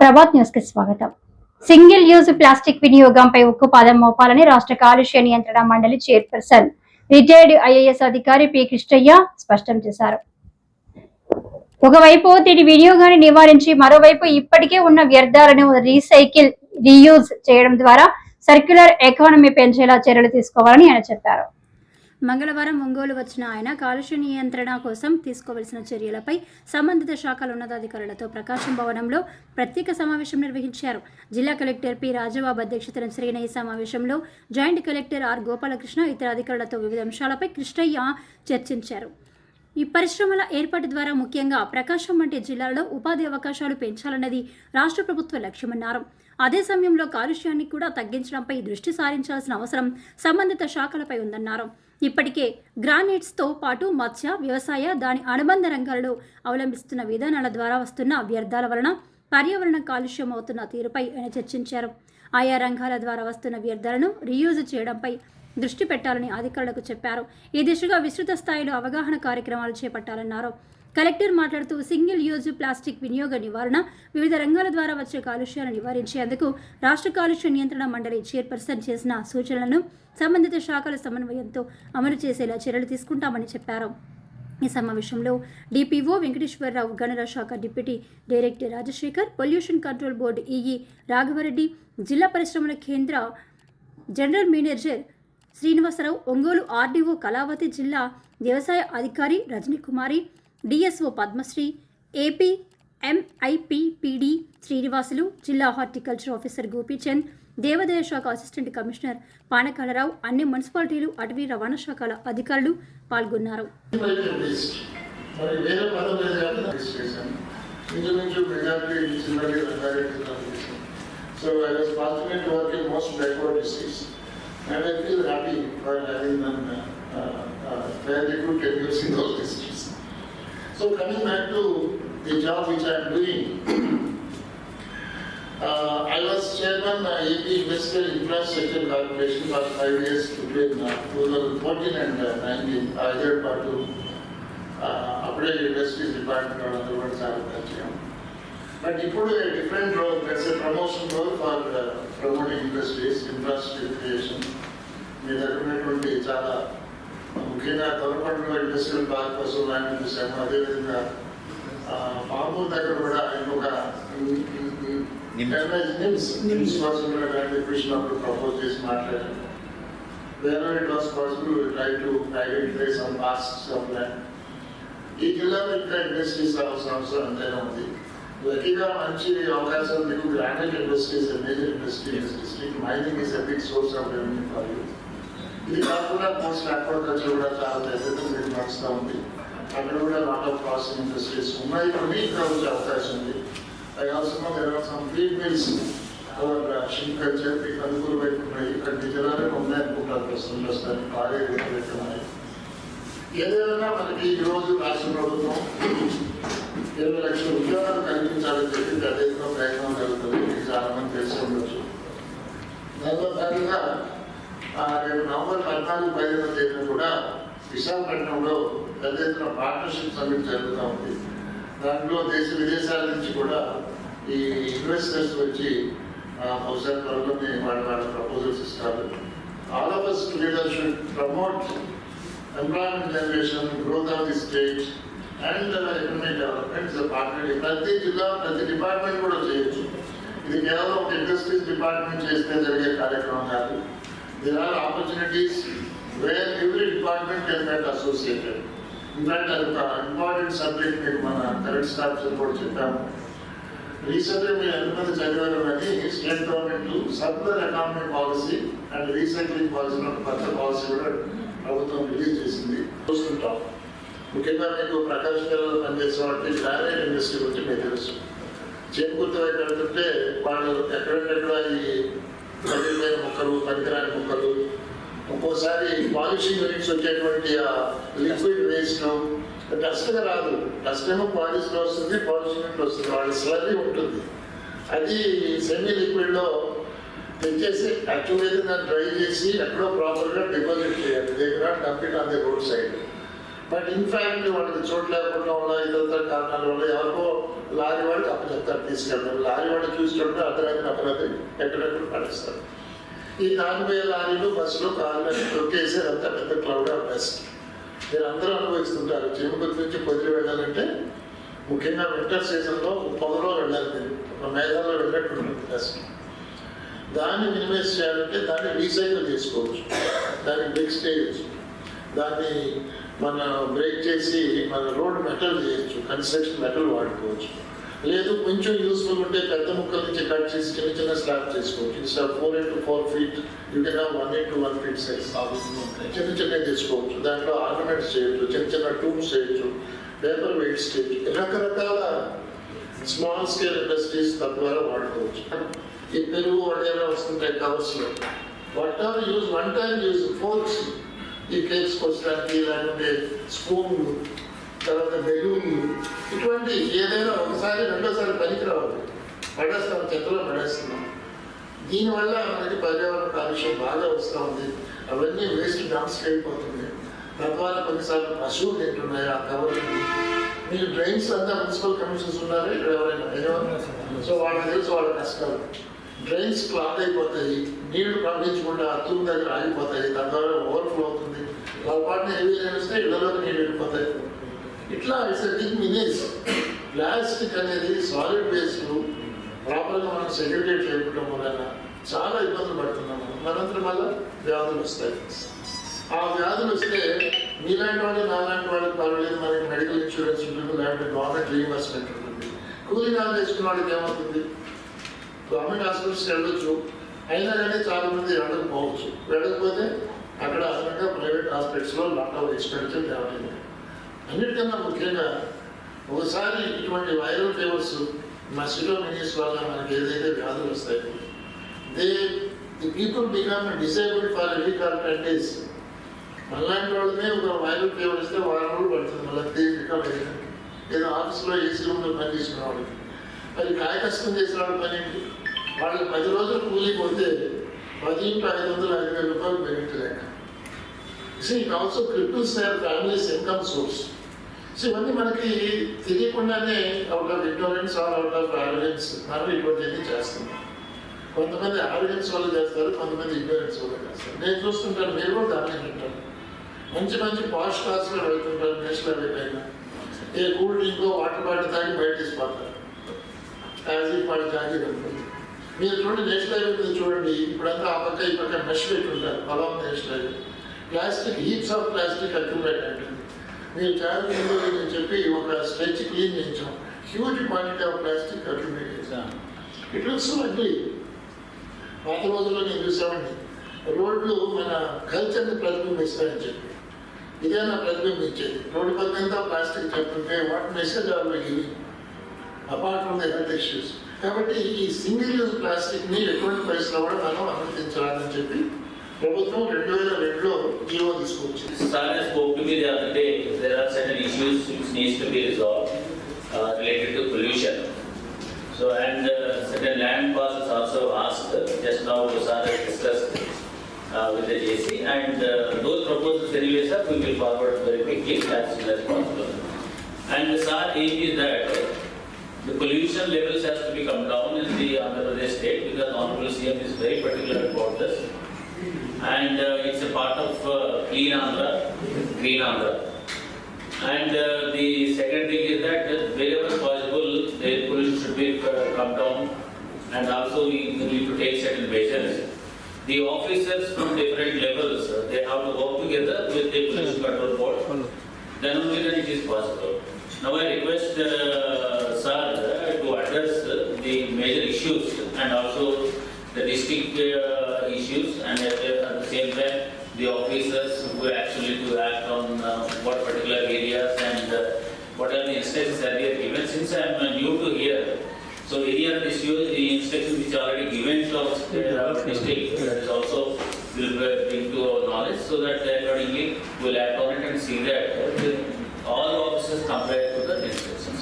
ప్రభాత్ న్యూస్కి స్వాగతం. Single use plastic వినియోగంపై ఉక్కుపాదం మోపాలని రాష్ట్ర కాలుష్య నియంత్రణ మండలి చైర్పర్సన్. రిటైర్డ్ ఐఏఎస్ అధికారి పి కృష్ణయ్య స్పష్టం చేశారు. ఒకవైపు దీని వినియోగాన్ని నివారించి మరోవైపు ఇప్పటికే ఉన్న వ్యర్థాలను రీసైకిల్ రీయూజ్ చేయడం ద్వారా సర్క్యులర్ ఎకానమీ పెంచేలా చర్యలు తీసుకోవాలని ఆయన చెప్పారు. మంగళవారం ఒంగోలు వచ్చిన ఆయన కాలుష్య నియంత్రణ కోసం తీసుకోవలసిన చర్యలపై సంబంధిత శాఖల ఉన్నతాధికారులతో ప్రకాశం భవనంలో ప్రత్యేక సమావేశం నిర్వహించారు. జిల్లా కలెక్టర్ పి రాజబాబు అధ్యక్షతన జరిగిన ఈ సమావేశంలో జాయింట్ కలెక్టర్ ఆర్ గోపాలకృష్ణ ఇతర అధికారులతో వివిధ అంశాలపై కృష్ణయ్య చర్చించారు. ఈ పరిశ్రమల ఏర్పాటు ద్వారా ముఖ్యంగా ప్రకాశం వంటి జిల్లాలో ఉపాధి అవకాశాలు పెంచాలన్నది రాష్ట్ర ప్రభుత్వ లక్ష్యమన్నారు. అదే సమయంలో కాలుష్యాన్ని కూడా తగ్గించడంపై దృష్టి సారించాల్సిన అవసరం సంబంధిత శాఖలపై ఉందన్నారు. ఇప్పటికే గ్రానైట్స్తో పాటు మత్స్య వ్యవసాయ దాని అనుబంధ రంగాలలో అవలంబిస్తున్న విధానాల ద్వారా వస్తున్న వ్యర్థాల వలన పర్యావరణ కాలుష్యం అవుతున్న తీరుపై ఆయన చర్చించారు. ఆయా రంగాల ద్వారా వస్తున్న వ్యర్థాలను రీయూజ్ చేయడంపై దృష్టి పెట్టాలని అధికారులకు చెప్పారు. ఈ దిశగా విస్తృత స్థాయిలో అవగాహన కార్యక్రమాలు చేపట్టాలన్నారు. కలెక్టర్ మాట్లాడుతూ సింగిల్ యూజ్ ప్లాస్టిక్ వినియోగ నివారణ వివిధ రంగాల ద్వారా వచ్చే కాలుష్యాలను నివారించేందుకు రాష్ట్ర కాలుష్య నియంత్రణ మండలి చైర్పర్సన్ చేసిన సూచనలను సంబంధిత శాఖల సమన్వయంతో అమలు చేసేలా చర్యలు తీసుకుంటామని చెప్పారు. ఈ సమావేశంలో డిపిఓ వెంకటేశ్వరరావు గణర శాఖ deputy director Rajasekhar pollution control board EE Raghavareddy జిల్లా పరిశ్రమల కేంద్ర general manager Srinivasarao Ongole RDO Kalavathi జిల్లా వ్యవసాయ అధికారి Rajanikumari DSO Padmasri AP MIPPD Srinivasulu జిల్లా హార్టికల్చర్ ఆఫీసర్ గోపీచంద్ దేవాదాయ శాఖ అసిస్టెంట్ కమిషనర్ పానకాలరావు అన్ని మున్సిపాలిటీలు అటవీ రవాణా శాఖల అధికారులు పాల్గొన్నారు. వేస్ట్ I వేరే పదం లేదు కాబట్టి రిజిస్టర్ చేశాను ఇంచుమించు మెజారిటీ చిన్నది రంగారెడ్డి చేశాను so I was fortunate to work in most backward districts and I Feel happy for having then very good techniques in those districts so coming back to the job which I'm doing Uh, I was chairman uh, AP Industrial Infrastructure Corporation for five years between uh, 2014 and uh, 19. I heard part of అప్పుడే industries department వాళ్ళందరూ కూడా చాలా పరిచయం but ఇప్పుడు different role that's promotion role for promoting industries infrastructure creation మీ దగ్గర ఉన్నటువంటి చాలా ముఖ్యంగా తొలపండులో ఇండస్ట్రియల్ పార్క్ కోసం ల్యాండ్ చూసాము అదేవిధంగా పామూరు దగ్గర కూడా ఇంకొక నిమ్స్ నిమ్స్ కోసం కూడా ల్యాండ్ ఎక్విషన్ అప్పుడు ప్రపోజ్ చేసి మాట్లాడాను wherever it was possible, we tried to identify some parcels of land. ఈ జిల్లాలో ఇంకా ఇండస్ట్రీస్ రావాల్సిన అవసరం ఎంతైనా ఉంది లక్కీగా మంచి అవకాశం మీకు granite industries major industry district mining is a big source of revenue for you ఇది కాకుండా పోస్ట్ అక్వాకల్చర్ కూడా చాలా పెద్దగా మీకు నడుస్తూ ఉంది అక్కడ కూడా లాట్ ఆఫ్ ప్రాసెసింగ్ ఇండస్ట్రీస్ ఉన్నాయి కొన్ని ఇంకా వచ్చే అవకాశం ఉంది I also know there are some feed mills for ship culture మీకు అనుకూల వైపు ఉన్నాయి ఇక్కడ మీ జిల్లాలో ఉన్నాయి అనుకుంటారు ప్రస్తుతం ప్రస్తుతానికి బాగా పెట్టున్నాయి ఏదైనా మనకి ఈ రోజు రాష్ట్ర ప్రభుత్వం ఇరవై లక్షల ఉద్యోగాలు కల్పించాలని చెప్పి పెద్ద ఎత్తున ప్రయత్నం జరుగుతుంది మీకు చాలా మంది తెలిసి ఉండొచ్చు దానిలో భాగంగా ఆ, రేపు నవంబర్ పద్నాలుగు పదిహేను తేదీన కూడా విశాఖపట్నంలో పెద్ద ఎత్తున పార్ట్నర్షిప్ సమ్మిట్ జరుగుతూ ఉంది. దాంట్లో దేశ విదేశాల నుంచి కూడా ఈ ఇన్వెస్టర్స్ వచ్చి ఆ, బహుశా త్వరలోనే వాళ్ళ వాళ్ళ ప్రపోజల్స్ ఇస్తారు. All of us leader should promote employment generation growth of the state and economic development partner ప్రతి జిల్లా ప్రతి డిపార్ట్మెంట్ కూడా చేయొచ్చు. ఇది కేవలం ఒక ఇండస్ట్రీస్ డిపార్ట్మెంట్ చేస్తే జరిగే కార్యక్రమం కాదు. There are opportunities where every department can get associated. In fact అది ఒక ఇంపార్టెంట్ సబ్జెక్ట్ మీకు మన కరెంట్ స్టాఫ్ కూడా చెప్పాము. రీసెంట్గా మీరు ఎంతమంది చదివారు అని state government circular economy policy and recycling policy ఒక కొత్త పాలసీ కూడా ప్రభుత్వం రిలీజ్ చేసింది. చూస్తుంటాం. ముఖ్యంగా మీకు ప్రకాశ్ జిల్లాలో పనిచేసే వాటి గ్రానైట్ ఇండస్ట్రీ గురించి మీకు తెలుసు. చేకూర్త వైపు వాళ్ళు ఎక్కడెక్కడ ఈ పగిలిపోయిన మొక్కలు పనికిరాని మొక్కలు. ఒక్కోసారి పాలిషింగ్ యూనిట్స్ వచ్చేటువంటి ఆ లిక్విడ్ వేస్ట్ డస్ట్గా రాదు. డస్ట్ ఏమో పాలిష్లో వస్తుంది పాలిషింగ్ యూనిట్ వస్తుంది. వాళ్ళ స్లరీ ఉంటుంది. అది సెమీ లిక్విడ్లో తెచ్చేసి యాక్చువల్గా దాన్ని డ్రై చేసి ఎక్కడో ప్రాపర్గా డిపాజిట్ చేయాలి. దగ్గర dump it on the road side but in fact వాళ్ళకి చోటు లేకపోవడం వల్ల ఇతర కారణాల వల్ల ఎవరికో లారీ వాడికి అప్పచెప్తారు తీసుకెళ్తారు లారీ వాడికి చూసినప్పుడు అర్ధరాత్రి అపరాధి ఎక్కడెక్కడ పడేస్తారు. ఈ నాలుగు వేల లారీలు బస్సులు కార్లు తొక్కేసి అంత పెద్ద క్లౌడ్ ఆఫ్ డస్ట్ మీరు అందరూ అనుభవిస్తుంటారు. చిరుపతి నుంచి పొదిలి వెళ్ళాలంటే ముఖ్యంగా వింటర్ సీజన్లో పొగలో వెళ్ళాలి మీరు. మేఘాల్లో వెళ్ళినట్టు ఉంటుంది డస్ట్ దాన్ని మినిమైజ్ చేయాలంటే దాన్ని రీసైకిల్ చేసుకోవచ్చు. దాన్ని బ్రేక్ చేయొచ్చు. దాన్ని మన బ్రేక్ చేసి మన రోడ్ మెటల్ చేయొచ్చు కన్స్ట్రక్షన్ మెటల్ వాడుకోవచ్చు. లేదు కొంచెం యూస్ఫుల్ ఉంటే పెద్ద ముక్కల నుంచి కట్ చేసి చిన్న చిన్న స్లాబ్ చేసుకోవచ్చు. ఇన్స్టా ఫోర్ ఇంటూ ఫోర్ ఫీట్ ఇంకా one into one feet size చిన్న చిన్న చేసుకోవచ్చు. దాంట్లో ఆర్నమెంట్స్ చేయొచ్చు చిన్న చిన్న ట్యూబ్స్ చేయొచ్చు పేపర్ వెయిట్స్ చేయొచ్చు. రకరకాల స్మాల్ స్కేల్ ఇండస్ట్రీస్ తద్వారా వాడుకోవచ్చు. ఈ పెరుగు వడేలా వస్తుంటాయి కవర్స్లో what are use one time use forks ఈ కేక్స్ కోసడానికి లేకుంటే స్పూన్లు తర్వాత బెలూన్లు ఇటువంటి ఏదైనా ఒకసారి రెండోసారి పనికి రావాలి. పడేస్తాం చెత్తలో పడేస్తున్నాం. దీనివల్ల మనకి పర్యావరణ కాలుష్యం బాగా వస్తూ ఉంది. అవన్నీ వేస్ట్ డంప్స్కి వెళ్ళిపోతుంది తద్వారా కొన్నిసార్లు పశువులు తింటున్నాయి ఆ కవర్లు. మీరు డ్రైన్స్ అంతా మున్సిపల్ కమిషన్స్ ఉన్నారు? ఇక్కడ ఎవరైనా? సో వాళ్ళకి తెలుసు వాళ్ళ కష్టాలు. డ్రైన్స్ క్లాగ్ అయిపోతాయి నీళ్ళు పండించకుండా అత్తుల దగ్గర ఆగిపోతాయి. తద్వారా హెవీ వస్తే ఇళ్ళలోకి నీళ్ళు వెళ్ళిపోతాయి ఇట్లా ఇట్స్ థింగ్ మినేజ్ ప్లాస్టిక్ అనేది సాలిడ్ వేస్ట్ ప్రాపర్గా మనం సెగ్రిగేట్ చేయడం వలన చాలా ఇబ్బందులు పడుతున్నాం. మనం మనంతరం వల్ల వ్యాధులు వస్తాయి. ఆ వ్యాధులు వస్తే మీలాంటి వాళ్ళు నాలాంటి వాళ్ళకి పర్వాలేదు. మనకి మెడికల్ ఇన్సూరెన్స్ ఉంటుంది లేకపోతే గవర్నమెంట్ రీఇంబర్స్మెంట్ ఉంటుంది. కూలీ నాలు తెచ్చుకున్న వాళ్ళకి ఏమవుతుంది? గవర్నమెంట్ హాస్పిటల్స్కి వెళ్ళొచ్చు. అయినా కానీ చాలామంది వెళ్ళకపోవచ్చు. వెళ్ళకపోతే అక్కడ అదనంగా ప్రైవేట్ హాస్పిటల్స్లో లాట్ ఎక్స్పెండిచర్ ఎక్స్పెన్సివ్ అన్నిటికన్నా ముఖ్యంగా ఒకసారి ఇటువంటి వైరల్ ఫీవర్స్ మస్కిటో మినిస్ వల్ల మనకి ఏదైతే వ్యాధులు వస్తాయి they the people become disabled for every call ten days. మళ్ళాంటి వాళ్ళనే ఒక వైరల్ ఫీవర్ ఇస్తే వారం రోజులు పడుతుంది మళ్ళీ దే బికమ్ ఏదో ఆఫీస్లో ఏసీ రూమ్లో పని చేసుకున్న వాళ్ళకి. మరి కాయ కష్టం చేసిన వాళ్ళ పని వాళ్ళకి పది రోజులు కూలిపోతే పోతే ఐదు వందల ఐదు వేల రూపాయలు మెరిట్ లేక so it also cripples their families income source so ఇవన్నీ మనకి తెలియకుండానే out of ignorance or out of arrogance మనం ఇటువంటివన్నీ చేస్తున్నాం. కొంతమంది ఆరోగెన్స్ వల్ల చేస్తారు కొంతమంది ఇగ్నోరెన్స్ వల్ల చేస్తారు. నేను చూస్తుంటాను మీరు కూడా గమనించుంటాను మంచి మంచి పాష్ క్లాస్లో వెళ్తుంటారు national highway a cool drink water bottle తాగి బయట తీసిపోతారు యాజ్ ఇఫ్ వాళ్ళు జాగి మీరు చూడండి నేషనల్ హైవే మీద చూడండి ఇప్పుడంతా ఆ పక్క ఈ పక్క మెష్ పెట్టి ఉంటారు పొలం national highway plastic heaps of plastic accumulate ఉంటుంది మీరు చాలా ముందు నేను చెప్పి ఒక స్ట్రెచ్ క్లీన్ చేయించాం huge quantity of plastic accumulate చేశాం ఇట్ లుక్స్ అగ్లీ పాత రోజుల్లో నేను చూసామండి రోడ్లు మన కల్చర్ని ప్రతిబింబిస్తాయని చెప్పి ఇదే నా ప్రతిబింబించేది రోడ్డు పక్కంతా ప్లాస్టిక్ చెప్తుంటే what message are giving apart from the health issues కాబట్టి ఈ సింగిల్ యూజ్ ప్లాస్టిక్ని ఎటువంటి పరిస్థితుల్లో కూడా మనం అనుమతించాలని చెప్పి ప్రభుత్వం రెండు వేల రెండులో జీవో తీసుకొచ్చింది Sir has spoke to me the other day, there are certain issues which needs to be resolved uh, related to pollution. So and uh, certain land parcels also asked, uh, just now Sir has discussed uh, with the JC and uh, those proposals anyway sir, we will forward very quickly as soon as possible. And the Sir aim is that uh, the pollution levels has to be come down in the Andhra Pradesh state because Honorable CM is very particular about this. And uh, it's a part of uh, Clean Andhra, Green Andhra. And uh, the second thing is that wherever possible, the pollution should be uh, come down. And also we need to take certain measures. The officers from different levels, uh, they have to work together with the pollution control board. Then only then it is possible. Now I request uh, sir to address the major issues and also the district uh, issues and at the at the same time, the officers who actually to act on uh, what particular areas and uh, what are the instructions are given. Since I am uh, new to here, so any other issue, the instructions which are already given to our uh, our district, that is also will bring to our knowledge so that accordingly we'll act on it and see that all officers comply other resources.